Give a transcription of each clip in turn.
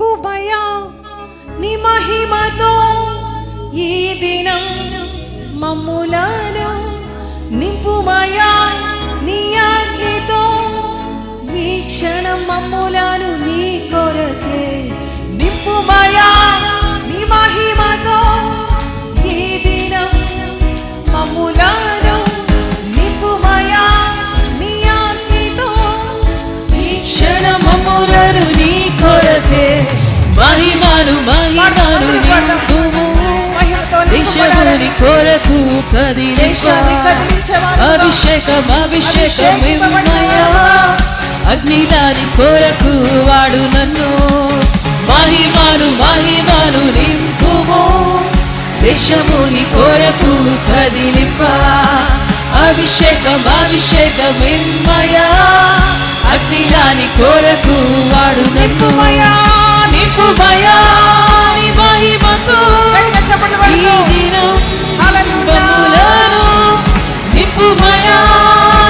నింపుమయా నీ మహిమతో ఈ దినం మమ్ములను నింపుమయా నీ అగ్నితో ఈ క్షణం మమ్ములను నీ కొరకే నింపుమయా నీ మహిమతో మహిమను మహిమను నింపుము దేశముని కొరకు కదిలించేవాడుగా, అభిషేకం అభిషేకం అగ్నిదాని కొరకు వాడు నన్ను. మహిమను మహిమను నింపుము. దేశముని కొరకు కదిలిప. అభిషేకం అభిషేకం అగ్నిలాని కొరకు వాడు నింపుమయా, నింపుమయా నీ మహిమతో. గట్టిగా చప్పట్లు ఈ కొడుతూ, దినం హల్లెలూయా. బహులను నింపుమయా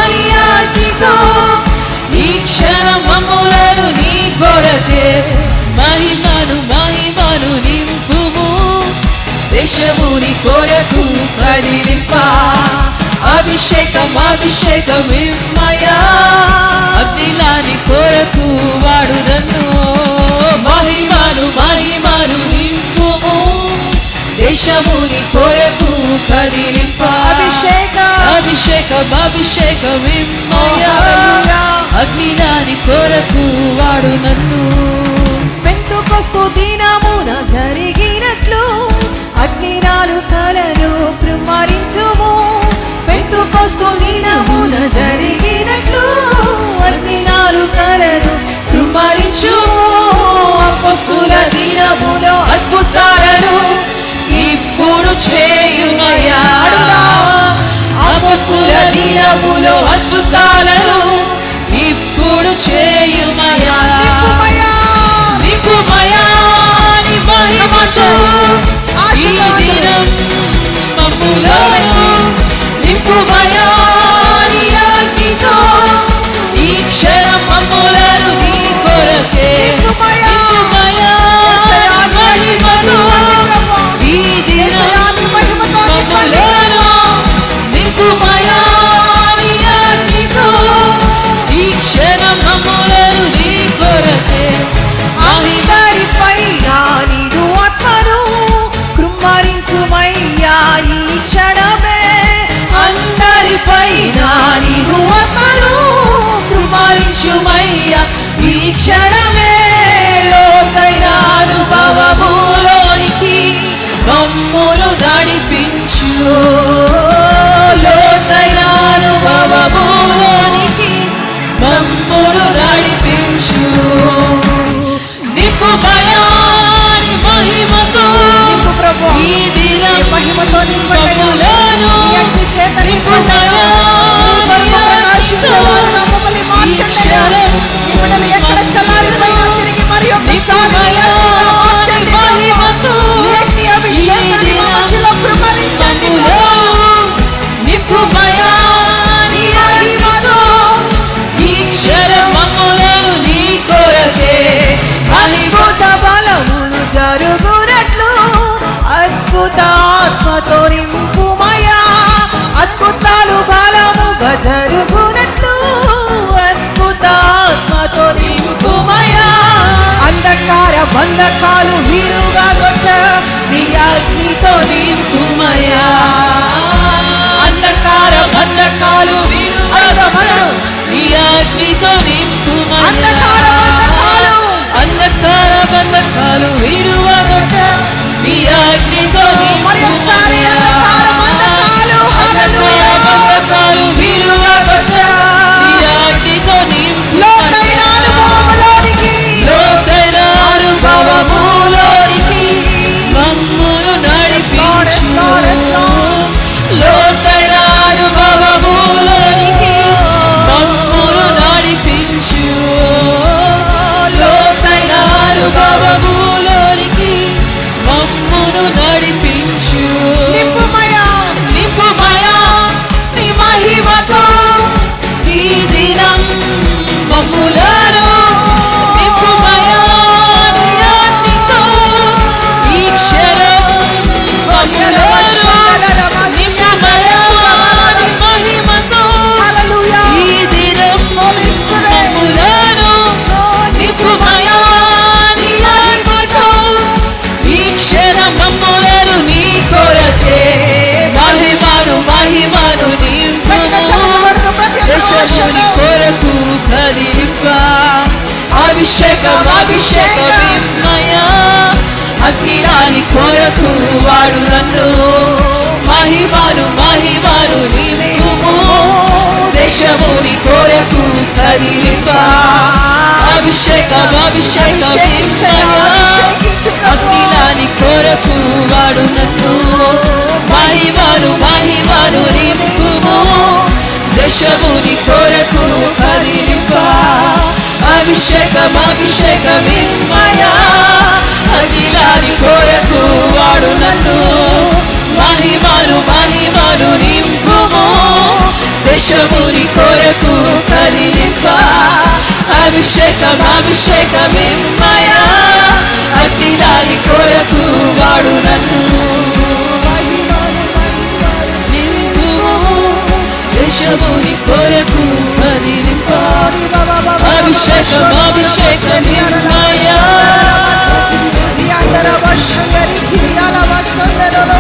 నీ అగ్నితో ఈ క్షణం మమ్ములను నీ కొరకే. మహిమను మహిమను నింపుము. దేశముని కొరకు కదిలింప. అభిషేకం అభిషేకం అగ్నిలాని కొరకు వాడు నన్ను. మహిమను మహిమను నింపుము దేశముని కొరకు కదిలింప. అభిషేకం. అభిషేకం అభిషేకం. అగ్నిలాని కొరకు వాడు నన్ను. పెంతుకొస్తు దినమున జరిగినట్లు అగ్నిరాలు కలలు కృమ్మరించుము పెంతుకొస్తు దినమున జరిగినట్లు అగ్నిరాలు కలలు దినములో అద్భుతాలను ఇప్పుడు చేయుమయా అపస్తుల దినములో అద్భుతాలను లోకైన అనుభవములోనికి మమ్మును నడిపించు నిపుమయాని మహిమతో నింపు ప్రభు. ఈ దినం మహిమతో నింపండి మమ్ములను నీ అగ్ని చేత నింపండి నీ కొరకు ప్రకాశించేవారుగా మమ్మల్ని మార్చండి. ఈ బిడ్డలు ఎక్కడ చల్లారిపోయినా తిరిగి మరి ఒకసారి the దేశముని కొరకు కదిలింప అభిషేకం అభిషేకం. విమ్మయా అగ్నిలాని కొరకు వాడు నన్ను. మహిమను మహిమను నింపుము దేశముని కొరకు కదిలింప అభిషేకం అభిషేకం అగ్నిలాని కొరకు వాడు నన్ను. మహిమను మహిమను నింపుము దేశముని కొరకు కదిలింప. అభిషేకం అభిషేకం విమ్మయా అఖిలాని కొరకు వాడు నన్ను. మహిమను మహిమను నింపుము. దేశముని కొరకు కదిలింప. అభిషేకం అభిషేకం విమ్మయా అఖిలాని కొరకు వాడు నన్ను. దేశముని కొరకు కదిలింప అభిషేకం అభిషేకం విమ్మయా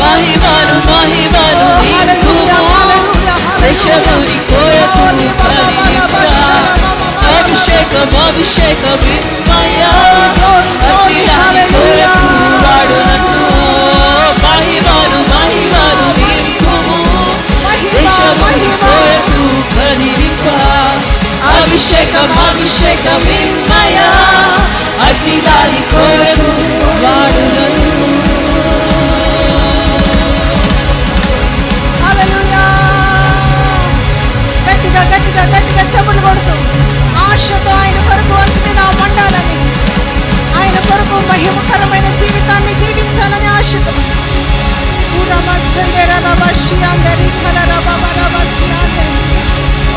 మహిమను మహిమను నింపుము దేశముని కొరకు కదిలింప అభిషేకం అభిషేకం విమ్మయా అభిషేకం అభిషేకం విమ్మయా అగ్నిలాని కొరకు వాడు గట్టిగా గట్టిగా గట్టిగా చెప్పులు కొడుతూ ఆశతో ఆయన కొరకు అగ్ని నా వండాలని ఆయన కొరకు మహిమకరమైన జీవితాన్ని జీవించాలని ఆశతో.